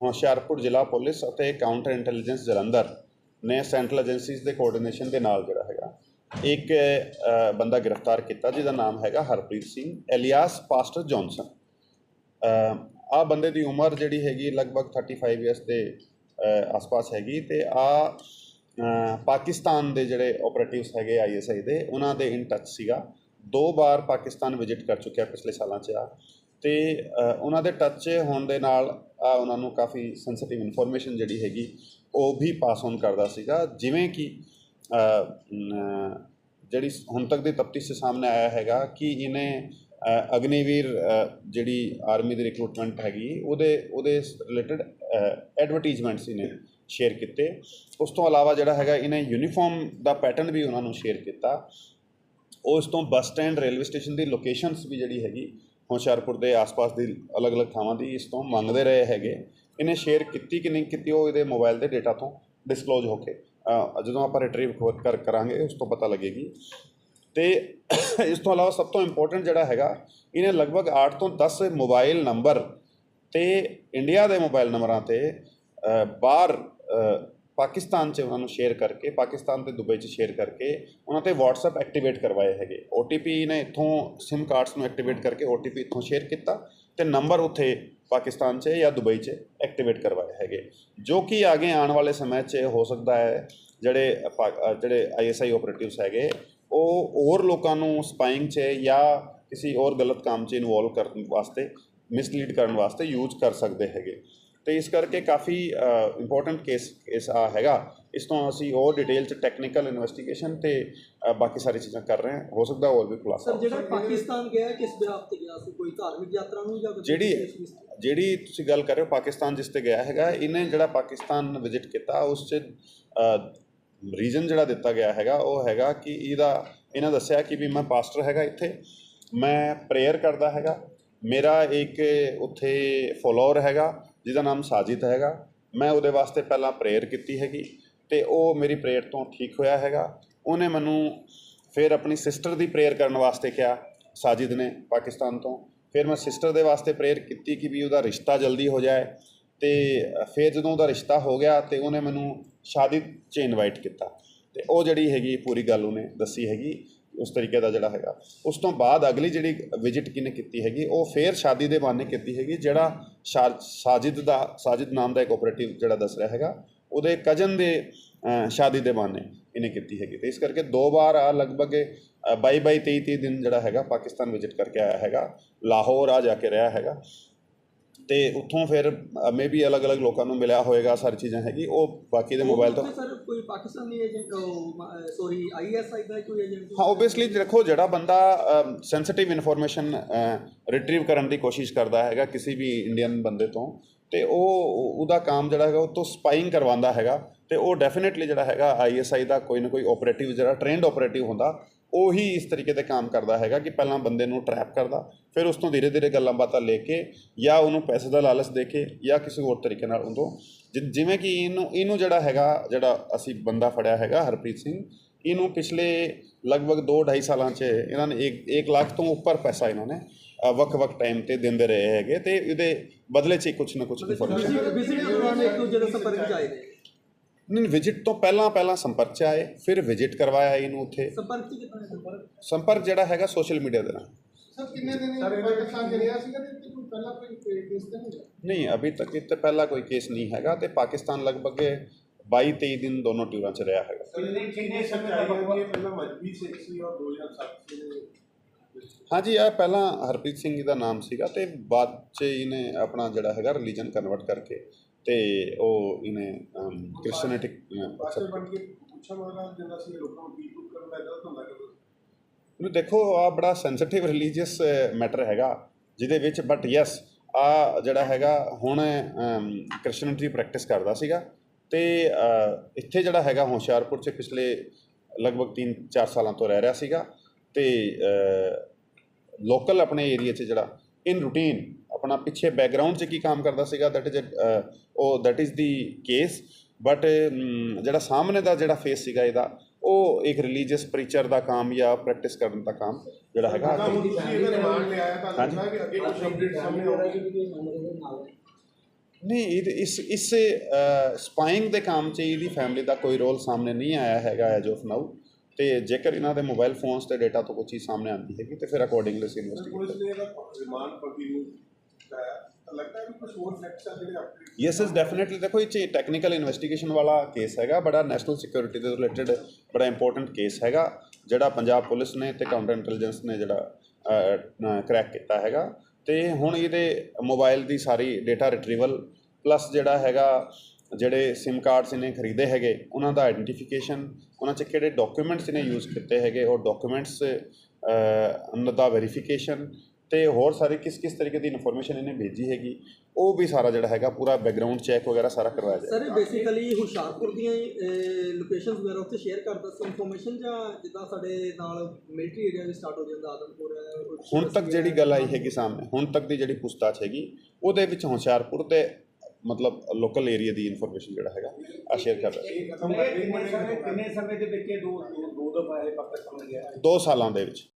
ਹੁਸ਼ਿਆਰਪੁਰ ਜ਼ਿਲ੍ਹਾ ਪੁਲਿਸ ਅਤੇ counter intelligence Jalandhar ਨੇ ਸੈਂਟਰਲ ਏਜੰਸੀਜ਼ ਦੇ ਕੋਆਰਡੀਨੇਸ਼ਨ ਦੇ ਨਾਲ ਜਿਹੜਾ ਹੈਗਾ, ਇੱਕ ਬੰਦਾ ਗ੍ਰਿਫਤਾਰ ਕੀਤਾ ਜਿਹਦਾ ਨਾਮ ਹੈਗਾ Harpreet Singh, alias pastor Johnson. ਆ ਬੰਦੇ ਦੀ ਉਮਰ ਜਿਹੜੀ ਹੈਗੀ ਲਗਭਗ 35 ਇਅਰਸ ਦੇ ਆਸ-ਪਾਸ ਹੈਗੀ ਤੇ ਆ ਪਾਕਿਸਤਾਨ ਦੇ ਜਿਹੜੇ ਆਪਰੇਟਿਵਸ ਹੈਗੇ ਆਈਐਸਆਈ ਦੇ, ਉਹਨਾਂ ਦੇ ਇਨ ਟੱਚ ਸੀਗਾ। ਦੋ ਵਾਰ ਪਾਕਿਸਤਾਨ ਵਿਜ਼ਿਟ ਕਰ ਚੁੱਕਿਆ ਪਿਛਲੇ ਸਾਲਾਂ 'ਚ ਆ। ਤੇ ਉਹਨਾਂ ਦੇ ਟੱਚ ਹੋਣ ਦੇ ਨਾਲ ਆ ਉਹਨਾਂ ਨੂੰ ਕਾਫੀ ਸੈਂਸਿਟਿਵ ਇਨਫੋਰਮੇਸ਼ਨ ਜਿਹੜੀ ਹੈਗੀ, ਉਹ ਵੀ ਪਾਸ ਔਨ ਕਰਦਾ ਸੀਗਾ। ਜਿਵੇਂ ਕਿ ਜਿਹੜੀ ਹੁਣ ਤੱਕ ਦੀ ਤਫਤੀਸ਼ ਦੇ ਸਾਹਮਣੇ ਆਇਆ ਹੈਗਾ ਕਿ ਇਹਨੇ ਅਗਨੀਵੀਰ ਜਿਹੜੀ ਆਰਮੀ ਦੀ ਰਿਕਰੂਟਮੈਂਟ ਹੈਗੀ, ਉਹਦੇ ਉਹਦੇ ਰਿਲੇਟਡ ਐਡਵਰਟਾਈਜ਼ਮੈਂਟਸ ਇਹਨੇ ਸ਼ੇਅਰ ਕੀਤੇ। ਉਸ ਤੋਂ ਇਲਾਵਾ ਜਿਹੜਾ ਹੈਗਾ, ਇਹਨੇ ਯੂਨੀਫਾਰਮ ਦਾ ਪੈਟਰਨ ਵੀ ਉਹਨਾਂ ਨੂੰ ਸ਼ੇਅਰ ਕੀਤਾ। ਉਸ ਤੋਂ ਬੱਸ ਸਟੈਂਡ ਰੇਲਵੇ ਸਟੇਸ਼ਨ ਦੀ ਲੋਕੇਸ਼ਨਸ ਵੀ ਜਿਹੜੀ ਹੈਗੀ ਹੁਸ਼ਿਆਰਪੁਰ ਦੇ ਆਸ-ਪਾਸ ਦੀ ਅਲੱਗ-ਅਲੱਗ ਥਾਵਾਂ ਦੀ ਇਸ ਤੋਂ ਮੰਗਦੇ ਰਹੇ ਹੈਗੇ। ਇਹਨੇ ਸ਼ੇਅਰ ਕੀਤੀ ਕਿ ਨਹੀਂ ਕੀਤੀ ਉਹ ਇਹਦੇ ਮੋਬਾਈਲ ਦੇ ਡਾਟਾ ਤੋਂ ਡਿਸਕਲੋਜ਼ ਹੋ ਕੇ। ਜਦੋਂ ਆਪਾਂ ਰਿਟਰੀਵ ਕਰ, ਕਰਾਂਗੇ, ਉਸ ਤੋਂ ਪਤਾ ਲੱਗੇਗੀ। ਤੇ ਇਸ ਤੋਂ ਇਲਾਵਾ ਸਭ ਤੋਂ ਇੰਪੋਰਟੈਂਟ ਜਿਹੜਾ ਹੈਗਾ, ਇਹਨੇ ਲਗਭਗ 8 ਤੋਂ 10 ਮੋਬਾਈਲ ਨੰਬਰ ਤੇ ਇੰਡੀਆ ਦੇ ਮੋਬਾਈਲ ਨੰਬਰਾਂ ਤੇ ਬਾਹਰ ਪਾਕਿਸਤਾਨ 'ਚ ਉਹਨਾਂ ਨੂੰ ਸ਼ੇਅਰ ਕਰਕੇ ਪਾਕਿਸਤਾਨ ਤੇ ਦੁਬਈ 'ਚ ਸ਼ੇਅਰ ਕਰਕੇ ਉਹਨਾਂ ਤੇ WhatsApp ਐਕਟੀਵੇਟ ਕਰਵਾਏ ਹੈਗੇ। OTP ਨੇ ਇੱਥੋਂ SIM ਕਾਰਡਸ ਨੂੰ ਐਕਟੀਵੇਟ ਕਰਕੇ OTP ਇੱਥੋਂ ਸ਼ੇਅਰ ਕੀਤਾ ਤੇ ਨੰਬਰ ਉੱਥੇ ਪਾਕਿਸਤਾਨ 'ਚ ਜਾਂ ਦੁਬਈ 'ਚ ਐਕਟੀਵੇਟ ਕਰਵਾਏ ਹੈਗੇ। ਜੋ ਕਿ ਅੱਗੇ ਆਉਣ ਵਾਲੇ ਸਮੇਂ 'ਚ ਹੋ ਸਕਦਾ ਹੈ ਜਿਹੜੇ ਪਾ- ਅ, ਜਿਹੜੇ ਆਈਐਸਆਈ ਆਪਰੇਟਿਵਸ ਹੈਗੇ ਉਹ ਹੋਰ ਲੋਕਾਂ ਨੂੰ ਸਪਾਈਂਗ 'ਚ ਜਾਂ ਕਿਸੇ ਹੋਰ ਗਲਤ ਕੰਮ 'ਚ ਇਨਵੋਲਵ ਕਰਨ ਵਾਸਤੇ ਮਿਸਲੀਡ ਕਰਨ ਵਾਸਤੇ ਯੂਜ਼ ਕਰ ਸਕਦੇ ਹੈਗੇ। ਤੇ ਇਸ ਕਰਕੇ ਕਾਫੀ ਇੰਪੋਰਟੈਂਟ ਕੇਸ ਕੇਸ ਆ ਹੈਗਾ। ਇਸ ਤੋਂ ਅਸੀਂ ਹੋਰ ਡਿਟੇਲ 'ਚ ਟੈਕਨੀਕਲ ਇਨਵੈਸਟੀਗੇਸ਼ਨ ਤੇ ਬਾਕੀ ਸਾਰੀ ਚੀਜ਼ਾਂ ਕਰ ਰਹੇ ਹਾਂ। ਹੋ ਸਕਦਾ ਹੋਰ ਵੀ ਖੁਲਾਸਾ ਸਰ ਜਿਹੜਾ ਪਾਕਿਸਤਾਨ ਗਿਆ ਕਿਸ ਬਿਹਾਫ ਤੇ ਗਿਆ ਸੀ? ਕੋਈ ਧਾਰਮਿਕ ਯਾਤਰਾ ਨੂੰ ਜਾਂ ਜਿਹੜੀ ਜਿਹੜੀ ਤੁਸੀਂ ਗੱਲ ਕਰ ਰਹੇ ਹੋ ਪਾਕਿਸਤਾਨ ਜਿਸ ਤੇ ਗਿਆ ਹੈਗਾ ਇਹਨੇ ਜਿਹੜਾ ਪਾਕਿਸਤਾਨ ਵਿਜ਼ਿਟ ਕੀਤਾ ਉਸ 'ਚ ਰੀਜ਼ਨ ਜਿਹੜਾ ਦਿੱਤਾ ਗਿਆ ਹੈਗਾ ਉਹ ਹੈਗਾ ਕਿ ਇਹਦਾ ਇਹਨਾਂ ਦੱਸਿਆ ਕਿ ਵੀ ਮੈਂ ਪਾਸਟਰ ਹੈਗਾ ਇੱਥੇ ਮੈਂ ਪ੍ਰੇਅਰ ਕਰਦਾ ਹੈਗਾ। ਮੇਰਾ ਇੱਕ ਉੱਥੇ ਫੋਲੋਅਰ ਹੈਗਾ ਜਿਹਦਾ ਨਾਮ ਸਾਜਿਦ ਹੈਗਾ। ਮੈਂ ਉਹਦੇ ਵਾਸਤੇ ਪਹਿਲਾਂ ਪ੍ਰੇਅਰ ਕੀਤੀ ਹੈਗੀ ਤੇ ਉਹ ਮੇਰੀ ਪ੍ਰੇਅਰ ਤੋਂ ਠੀਕ ਹੋਇਆ ਹੈਗਾ। ਉਹਨੇ ਮੈਨੂੰ ਫਿਰ ਆਪਣੀ ਸਿਸਟਰ ਦੀ ਪ੍ਰੇਅਰ ਕਰਨ ਵਾਸਤੇ ਕਿਹਾ, ਸਾਜਿਦ ਨੇ ਪਾਕਿਸਤਾਨ ਤੋਂ। ਫਿਰ ਮੈਂ ਸਿਸਟਰ ਦੇ ਵਾਸਤੇ ਪ੍ਰੇਅਰ ਕੀਤੀ ਕਿ ਵੀ ਉਹਦਾ ਰਿਸ਼ਤਾ ਜਲਦੀ ਹੋ ਜਾਏ ਤੇ ਫਿਰ ਜਦੋਂ ਉਹਦਾ ਰਿਸ਼ਤਾ ਹੋ ਗਿਆ ਤੇ ਉਹਨੇ ਮੈਨੂੰ ਸ਼ਾਦੀ 'ਚ ਇਨਵਾਈਟ ਕੀਤਾ। ਤੇ ਉਹ ਜਿਹੜੀ ਹੈਗੀ ਪੂਰੀ ਗੱਲ ਉਹਨੇ ਦੱਸੀ ਹੈਗੀ ਉਸ ਤਰੀਕੇ ਦਾ ਜਿਹੜਾ ਹੈਗਾ। ਉਸ ਤੋਂ ਬਾਅਦ ਅਗਲੀ ਜਿਹੜੀ ਵਿਜ਼ਿਟ ਕਿਨੇ ਕੀਤੀ ਹੈਗੀ, ਉਹ ਫੇਰ ਸ਼ਾਦੀ ਦੇ ਬਹਾਨੇ ਕੀਤੀ ਹੈਗੀ, ਜਿਹੜਾ ਸ਼ਾ- ਸਾਜਿਦ ਦਾ, ਸਾਜਿਦ ਨਾਮ ਦਾ ਇੱਕ ਆਪਰੇਟਿਵ ਜਿਹੜਾ ਦੱਸ ਰਿਹਾ ਹੈਗਾ, ਉਹਦੇ ਕਜ਼ਨ ਦੇ ਸ਼ਾਦੀ ਦੇ ਬਹਾਨੇ ਇਹਨੇ ਕੀਤੀ ਹੈਗੀ। ਤੇ ਇਸ ਕਰਕੇ ਦੋ ਵਾਰ ਆ ਲਗਭਗ 22 22 23 23 ਦਿਨ ਜਿਹੜਾ ਹੈਗਾ ਪਾਕਿਸਤਾਨ ਵਿਜ਼ਿਟ ਕਰਕੇ ਆਇਆ ਹੈਗਾ, ਲਾਹੌਰ ਆ ਜਾ ਕੇ ਰਿਹਾ ਹੈਗਾ। ਤੇ ਉੱਥੋਂ ਫਿਰ ਮੇਬੀ ਅਲੱਗ-ਅਲੱਗ ਲੋਕਾਂ ਨੂੰ ਮਿਲਿਆ ਹੋਏਗਾ ਸਾਰੀ ਚੀਜ਼ਾਂ ਹੈਗੀ ਉਹ ਬਾਕੀ ਦੇ ਮੋਬਾਈਲ ਤੋਂ ਸਰ ਕੋਈ ਪਾਕਿਸਤਾਨੀ ਏਜੰਟ ਸੌਰੀ ਆਈਐਸਆਈ ਦਾ ਕੋਈ ਏਜੰਟ ਹਾਂ ਓਬਵੀਅਸਲੀ ਦੇਖੋ ਜਿਹੜਾ ਬੰਦਾ ਸੈਂਸਿਟਿਵ ਇਨਫੋਰਮੇਸ਼ਨ ਰਿਟਰੀਵ ਕਰਨ ਦੀ ਕੋਸ਼ਿਸ਼ ਕਰਦਾ ਹੈਗਾ ਕਿਸੇ ਵੀ ਇੰਡੀਅਨ ਬੰਦੇ ਤੋਂ ਤੇ ਉਹ ਉਹਦਾ ਕੰਮ ਜਿਹੜਾ ਹੈਗਾ, ਉਹ ਤੋਂ ਸਪਾਈਂਗ ਕਰਵਾਉਂਦਾ ਹੈਗਾ ਤੇ ਉਹ ਡੈਫੀਨਿਟਲੀ ਜਿਹੜਾ ਹੈਗਾ ਆਈਐਸਆਈ ਦਾ ਕੋਈ ਨਾ ਕੋਈ ਆਪਰੇਟਿਵ ਜਿਹੜਾ ਟ੍ਰੇਨਡ ਆਪਰੇਟਿਵ ਹੁੰਦਾ, ਉਹੀ ਇਸ ਤਰੀਕੇ ਦੇ ਕੰਮ ਕਰਦਾ ਹੈਗਾ ਕਿ ਪਹਿਲਾਂ ਬੰਦੇ ਨੂੰ ਟਰੈਪ ਕਰਦਾ, ਫਿਰ ਉਸ ਤੋਂ ਧੀਰੇ ਧੀਰੇ ਗੱਲਾਂ ਬਾਤਾਂ ਲੈ ਕੇ ਜਾਂ ਉਹਨੂੰ ਪੈਸੇ ਦਾ ਲਾਲਚ ਦੇ ਕੇ ਜਾਂ ਕਿਸੇ ਹੋਰ ਤਰੀਕੇ ਨਾਲ ਉਹਦੋਂ ਜਿ- ਜਿਵੇਂ ਕਿ ਇਹਨੂੰ ਇਹਨੂੰ ਜਿਹੜਾ ਹੈਗਾ, ਜਿਹੜਾ ਅਸੀਂ ਬੰਦਾ ਫੜਿਆ ਹੈਗਾ ਹਰਪ੍ਰੀਤ ਸਿੰਘ, ਇਹਨੂੰ ਪਿਛਲੇ ਲਗਭਗ 2.5 ਸਾਲਾਂ 'ਚ ਇਹਨਾਂ ਨੇ 1 ਲੱਖ ਤੋਂ ਉੱਪਰ ਪੈਸਾ ਇਹਨਾਂ ਨੇ ਵੱਖ-ਵੱਖ ਟਾਈਮ ਤੇ ਦਿੰਦੇ ਰਹੇ ਹੈਗੇ ਤੇ ਇਹਦੇ ਬਦਲੇ 'ਚ ਕੁਝ ਨਾ ਕੁਝ ਇਨਫੋਰਮੇਸ਼ਨ ਵਿਜ਼ਿਟ ਵਿਜ਼ਿਟ ਦੇ ਦੌਰਾਨ ਇੱਕ ਦੂਜੇ ਦੇ ਸੰਪਰਕ ਚ ਆਏ ਨੇ। ਨਹੀਂ ਵਿਜ਼ਿਟ ਤੋਂ ਪਹਿਲਾਂ ਪਹਿਲਾਂ ਸੰਪਰਕ 'ਚ ਆਏ ਫਿਰ ਵਿਜ਼ਿਟ ਕਰਵਾਇਆ ਇਹਨੂੰ ਉੱਥੇ। ਸੰਪਰਕ ਚ ਕਿਤਨਾ ਸੰਪਰਕ? ਸੰਪਰਕ ਜਿਹੜਾ ਹੈਗਾ ਸੋਸ਼ਲ ਮੀਡੀਆ ਦੇ ਨਾਲ। ਸਰ ਕਿੰਨੇ ਦਿਨ ਇਹ ਪਾਕਿਸਤਾਨ ਚ ਰਿਹਾ ਸੀਗਾ ਤੇ ਇੱਥੇ ਕੋਈ ਪਹਿਲਾਂ ਕੋਈ ਕੇਸ ਤਾਂ ਨਹੀਂ ਅਭੀ ਤੱਕ ਇੱਥੇ ਪਹਿਲਾ ਕੋਈ ਕੇਸ ਨਹੀਂ ਹੈਗਾ ਤੇ ਪਾਕਿਸਤਾਨ ਲਗਭਗ 22 23 ਦਿਨ ਦੋਨੋਂ ਟੂਰਾਂ 'ਚ ਰਿਹਾ ਹੈਗਾ। ਕਿੰਨੇ ਕਿੰਨੇ ਸਮੇਂ ਬਕਵਾ ਪਹਿਲਾਂ ਮਜਬੀ ਸਿੱਖ ਸੀ ਔਰ 2007 ਚ ਹਾਂਜੀ ਇਹ ਪਹਿਲਾਂ ਹਰਪ੍ਰੀਤ ਸਿੰਘ ਜੀ ਦਾ ਨਾਮ ਸੀਗਾ ਤੇ ਬਾਅਦ 'ਚ ਇਹਨੇ ਆਪਣਾ ਜਿਹੜਾ ਹੈਗਾ ਰਿਲੀਜਨ ਕਨਵਰਟ ਕਰਕੇ ਤੇ ਉਹ ਇਹਨੇ ਕ੍ਰਿਸਚੀਅਨਿਟੀ ਪਾਸਟਰ ਬਣ ਕੇ ਪੁੱਛਾ ਮਾਰਦਾ ਜਾਂਦਾ ਸੀ ਲੋਕਾਂ ਨੂੰ ਦੇਖੋ ਆ ਬੜਾ ਸੈਂਸਿਟਿਵ ਰਿਲੀਜੀਅਸ ਮੈਟਰ ਹੈਗਾ ਜਿਹਦੇ ਵਿੱਚ ਬਟ ਯੈਸ ਆ ਜਿਹੜਾ ਹੈਗਾ ਹੁਣ ਕ੍ਰਿਸਚੀਅਨਿਟੀ ਪ੍ਰੈਕਟਿਸ ਕਰਦਾ ਸੀਗਾ ਤੇ ਇੱਥੇ ਜਿਹੜਾ ਹੈਗਾ ਹੁਸ਼ਿਆਰਪੁਰ 'ਚ ਪਿਛਲੇ ਲਗਭਗ 3-4 ਸਾਲਾਂ ਤੋਂ ਰਹਿ ਰਿਹਾ ਸੀਗਾ ਤੇ ਲੋਕਲ ਆਪਣੇ ਏਰੀਆ 'ਚ ਜਿਹੜਾ ਇਨ ਰੂਟੀਨ ਆਪਣਾ ਪਿੱਛੇ ਬੈਕਗ੍ਰਾਉਂਡ 'ਚ ਕੀ ਕੰਮ ਕਰਦਾ ਸੀਗਾ ਦੈਟ ਇਜ਼ ਉਹ that is the case but ਜਿਹੜਾ ਸਾਹਮਣੇ ਦਾ ਜਿਹੜਾ ਫੇਸ ਸੀਗਾ ਇਹਦਾ ਉਹ ਇੱਕ ਰਿਲੀਜੀਅਸ ਪ੍ਰੀਚਰ ਦਾ ਕੰਮ ਜਾਂ ਪ੍ਰੈਕਟਿਸ ਕਰਨ ਦਾ ਕੰਮ ਜਿਹੜਾ ਹੈਗਾ। ਨਹੀਂ ਇਹ ਇਸ ਇਸ ਸਪਾਈਂਗ ਦੇ ਕੰਮ 'ਚ ਇਹਦੀ ਫੈਮਿਲੀ ਦਾ ਕੋਈ ਰੋਲ ਸਾਹਮਣੇ ਨਹੀਂ ਆਇਆ ਹੈਗਾ ਐਜ ਆਫ ਨਾਊ ਤੇ ਜੇਕਰ ਇਹਨਾਂ ਦੇ ਮੋਬਾਈਲ ਫੋਨਸ ਤੇ ਡਾਟਾ ਤੋਂ ਕੋਈ ਚੀਜ਼ ਸਾਹਮਣੇ ਆਉਂਦੀ ਹੈਗੀ ਤੇ ਫਿਰ ਅਕੋਰਡਿੰਗਲੀ ਅਸੀਂ ਇਨਵੈਸਟੀਗੇਟ ਇਹਦਾ ਰਿਮਾਂਡ ਪ੍ਰਤੀ ਨੂੰ ਕਰਾਇਆ ਤਾਂ ਲੱਗਦਾ ਹੈ ਵੀ ਕੁਝ ਹੋਰ ਫੈਕਟਸ ਆ ਜਿਹੜੇ ਆਪਣੇ ਯੈਸ ਇਜ਼ ਡੈਫੀਨਿਟਲੀ ਦੇਖੋ ਇਹ 'ਚ ਟੈਕਨੀਕਲ ਇਨਵੈਸਟੀਗੇਸ਼ਨ ਵਾਲਾ ਕੇਸ ਹੈਗਾ ਬੜਾ ਨੈਸ਼ਨਲ ਸਿਕਿਉਰਿਟੀ ਦੇ ਰਿਲੇਟਡ ਬੜਾ ਇੰਪੋਰਟੈਂਟ ਕੇਸ ਹੈਗਾ ਜਿਹੜਾ ਪੰਜਾਬ ਪੁਲਿਸ ਨੇ ਤੇ ਕਾਊਂਟਰ ਇੰਟੈਲੀਜੈਂਸ ਨੇ ਜਿਹੜਾ ਕ੍ਰੈਕ ਕੀਤਾ ਹੈਗਾ। ਤੇ ਹੁਣ ਇਹਦੇ ਮੋਬਾਈਲ ਦੀ ਸਾਰੀ ਡਾਟਾ ਰਿਟਰੀਵਲ ਪਲੱਸ ਜਿਹੜਾ ਹੈਗਾ ਜਿਹੜੇ SIM ਕਾਰਡਸ ਇਹਨੇ ਖਰੀਦੇ ਹੈਗੇ ਉਹਨਾਂ ਦਾ ਆਇਡੈਂਟੀਫਿਕੇਸ਼ਨ ਉਹਨਾਂ 'ਚ ਕਿਹੜੇ ਡਾਕੂਮੈਂਟਸ ਇਹਨੇ ਯੂਜ਼ ਕੀਤੇ ਹੈਗੇ ਉਹ ਡਾਕੂਮੈਂਟਸ ਉਹਨਾਂ ਦਾ ਵੈਰੀਫਿਕੇਸ਼ਨ ਤੇ ਹੋਰ ਸਾਰੀ ਕਿਸ ਕਿਸ ਤਰੀਕੇ ਦੀ ਇਨਫੋਰਮੇਸ਼ਨ ਇਹਨੇ ਭੇਜੀ ਹੈਗੀ ਉਹ ਵੀ ਸਾਰਾ ਜਿਹੜਾ ਹੈਗਾ ਪੂਰਾ ਬੈਕਗ੍ਰਾਉਂਡ ਚੈੱਕ ਵਗੈਰਾ ਸਾਰਾ ਕਰਵਾਇਆ ਜਾਏਗਾ। ਸਰ ਬੇਸਿਕਲੀ ਹੁਸ਼ਿਆਰਪੁਰ ਦੀਆਂ ਲੋਕੇਸ਼ਨਸ ਵਗੈਰਾ ਉੱਥੇ ਸ਼ੇਅਰ ਕਰਦਾ ਸੀ ਇਨਫੋਰਮੇਸ਼ਨ ਜਾਂ ਜਿੱਦਾਂ ਸਾਡੇ ਨਾਲ ਮਿਲਟਰੀ ਏਰੀਆ ਵੀ ਸਟਾਰਟ ਹੋ ਜਾਂਦਾ ਆਦਮਪੁਰ ਹੁਣ ਤੱਕ ਜਿਹੜੀ ਗੱਲ ਆਈ ਹੈਗੀ ਸਾਹਮਣੇ ਹੁਣ ਤੱਕ ਦੀ ਜਿਹੜੀ ਪੁੱਛਤਾਛ ਹੈਗੀ ਉਹਦੇ ਵਿੱਚ ਹੁਸ਼ਿਆਰਪੁਰ ਤੇ ਮਤਲਬ ਲੋਕਲ ਏਰੀਆ ਦੀ ਇਨਫੋਰਮੇਸ਼ਨ ਜਿਹੜਾ ਹੈਗਾ ਆ ਸ਼ੇਅਰ ਕਰ ਰਿਹਾ ਖਤਮ ਕਿੰਨੇ ਸਮੇਂ ਦੇ ਵਿੱਚ ਦੋ ਦੋ ਦੋ ਦਫਾ ਇਹ ਪੱਕਾ ਸਮਝ ਗਿਆ ਦੋ ਸਾਲਾਂ ਦੇ ਵਿੱਚ?